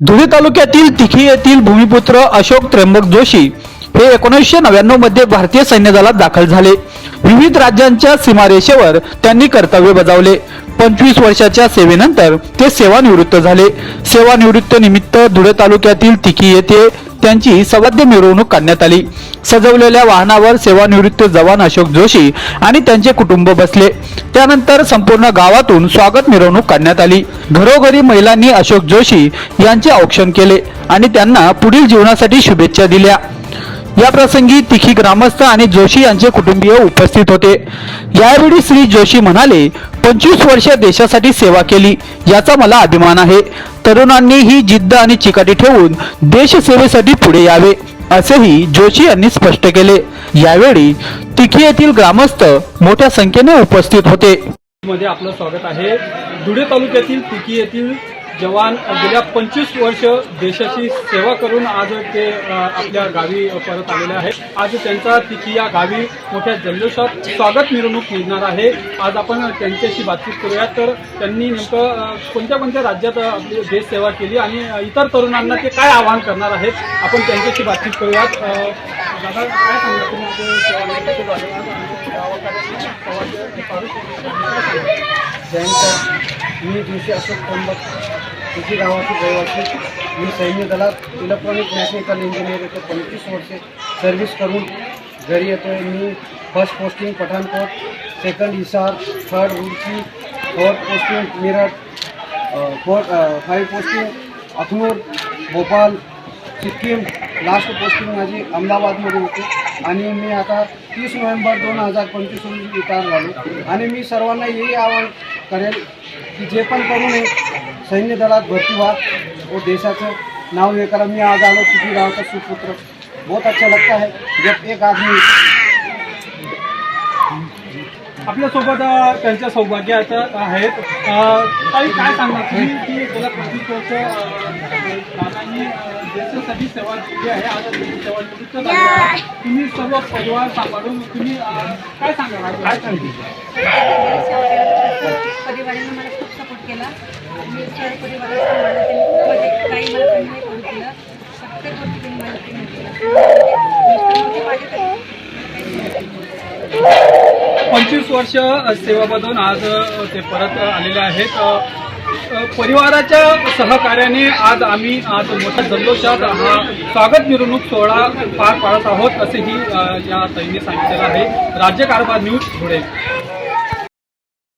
धुळे तालुक्यातील तिखी येथील भूमिपुत्र अशोक त्र्यंबक जोशी हे एकोणीसशे नव्याण्णवमध्ये भारतीय सैन्य दलात दाखल झाले. विविध राज्यांच्या सीमारेषेवर त्यांनी कर्तव्य बजावले. पंचवीस वर्षाच्या सेवेनंतर ते सेवानिवृत्त झाले. सेवानिवृत्त निमित्त धुळे तालुक्यातील तिकी येथे त्यांची सवाद्य मिरवणूक काढण्यात आली. सजवलेल्या वाहनावर सेवानिवृत्त जवान अशोक जोशी आणि त्यांचे कुटुंब बसले. त्यानंतर संपूर्ण गावातून स्वागत मिरवणूक काढण्यात आली. घरोघरी महिलांनी अशोक जोशी यांचे औक्षण केले आणि त्यांना पुढील जीवनासाठी शुभेच्छा दिल्या. या प्रसंगी तिखी ग्रामस्थ आणि जोशी यांचे कुटुंबीय उपस्थित होते. यावेळी श्री जोशी म्हणाले पंचवीस वर्ष देशासाठी सेवा केली याचा मला अभिमान आहे. तरुणांनी ही जिद्द आणि चिकाटी ठेवून देशसेवेसाठी पुढे यावे असेही जोशी यांनी स्पष्ट केले. यावेळी तिखी येथील ग्रामस्थ मोठ्या संख्येने उपस्थित होते. मध्ये आपलं स्वागत आहे. धुळे तालुक्यातील तिकी येथील जवान गेल्या पंचवीस वर्ष देशाची सेवा करून आज ते आपल्या गावी परत आलेले आहेत. आज त्यांचा तिकी या गावी मोठ्या जल्लोषात स्वागत मिरवणूक निघणार आहे. आज आपण त्यांच्याशी बातचीत करूयात. तर त्यांनी नेमकं कोणत्या कोणत्या राज्यात आपली देशसेवा केली आणि इतर तरुणांना ते काय आवाहन करणार आहेत? आपण त्यांच्याशी बातचीत करूयात. दादा काय सांगणार जयंत मी दिवशी अशोक तुझी गावाची रहिवासी मी सैन्य दलात इलेक्ट्रॉनिक मेकॅनिकल इंजिनियर येतो पंचवीस वर्षे सर्व्हिस करून घरी येतो आहे मी. First posting Pathankot second Hisar third उडची fourth posting Meerut fourth five posting Akhnoor Bhopal Sikkim. Last posting माझी अहमदाबादमध्ये होती. आणि मी आता तीस नोव्हेंबर दोन हजार पंचवीस रोजी रिटायर झालो. आणि मी सर्वांना यही आवाहन करेल की जे पण करू नये सैन्य दलात भरती व्हा. व देशाचं नाव हे करा मी आज आलो किती गावचा सुपुत्र. बहुत अच्छा लगता है जब एक आदमी आपल्यासोबत अ, त्यांच्या सौभाग्याचं आहेत. अ, ताई काय सांगणार? तुम्ही की गेल्या पंचवीस वर्ष अ, दादांनी अ, देशासाठी सेवा केली आहे. आता तुम्ही सेवानिवृत्त झाले आहे तुम्ही सर्व परिवार सांभाळून तुम्ही अ, काय सांगणार काय सांगतील परिवाराने मला मला सपोर्ट केला मी सर्व परिवाराला सांभाळलं त्यांनी. खूप म्हणजे काही मला कमी नाही करू दिलं प्रत्येक गोष्टी त्यांनी मला कमी केलं. मिस्टर पंचवीस वर्ष अ, सेवा बजावून आज ते परत आलेले आहेत. परिवाराच्या सहकार्याने आज आम्ही आज मोठ्या जल्लोषात हा स्वागत मिरवणूक सोहळा पार पाडत आहोत असेही या ताईंनी सांगितलेलं आहे. राज्य कारभार न्यूज धुळे.